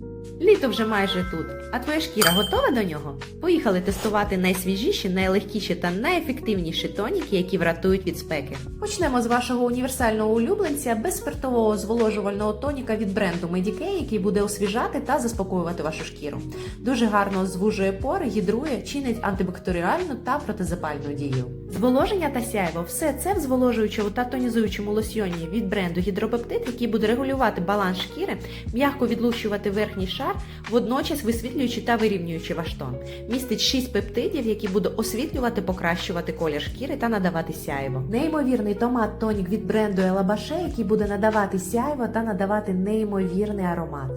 Thank you. Літо вже майже тут, а твоя шкіра готова до нього? Поїхали тестувати найсвіжіші, найлегкіші та найефективніші тоніки, які врятують від спеки. Почнемо з вашого універсального улюбленця безспиртового зволожувального тоніка від бренду Medicare, який буде освіжати та заспокоювати вашу шкіру. Дуже гарно звужує пори, гідрує, чинить антибактеріальну та протизапальну дію. Зволоження та сяйво все це в зволожуючому та тонізуючому лосьйоні від бренду Гідропептид, який буде регулювати баланс шкіри, м'яко відлущувати верхній шар, водночас висвітлюючи та вирівнюючи ваш тон. Містить 6 пептидів, які будуть освітлювати, покращувати колір шкіри та надавати сяйво. Неймовірний томат тонік від бренду Елабаше, який буде надавати сяйво та надавати неймовірний аромат.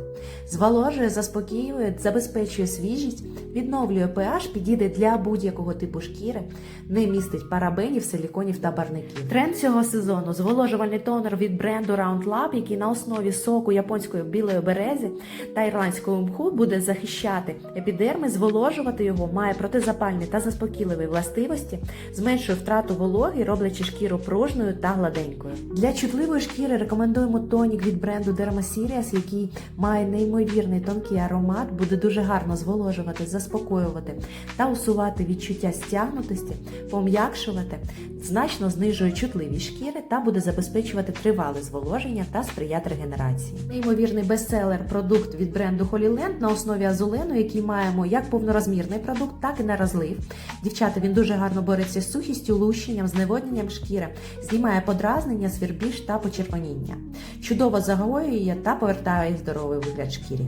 Зволожує, заспокоює, забезпечує свіжість, відновлює pH, підійде для будь-якого типу шкіри, не містить парабенів, силіконів та барників. Тренд цього сезону зволожувальний тонер від бренду Round Lab, який на основі соку японської білої берези та ірландського мху буде захищати епідерми, зволожувати його, має протизапальні та заспокійливі властивості, зменшує втрату вологи, роблячи шкіру пружною та гладенькою. Для чутливої шкіри рекомендуємо тонік від бренду Derma який має неймовірний тонкий аромат, буде дуже гарно зволожувати, заспокоювати та усувати відчуття стягнутості, пом'якшувати, значно знижує чутливість шкіри та буде забезпечувати тривале зволоження та сприяти регенерації. Неймовірний бестселер продукт від бренду Holy Land на основі азулену, який маємо як повнорозмірний продукт, так і на розлив. Дівчата, він дуже гарно бореться з сухістю, лущенням, зневодненням шкіри, знімає подразнення, свірбіж та почервоніння. Чудово загоює та повертає здоровий вигляд шкірі.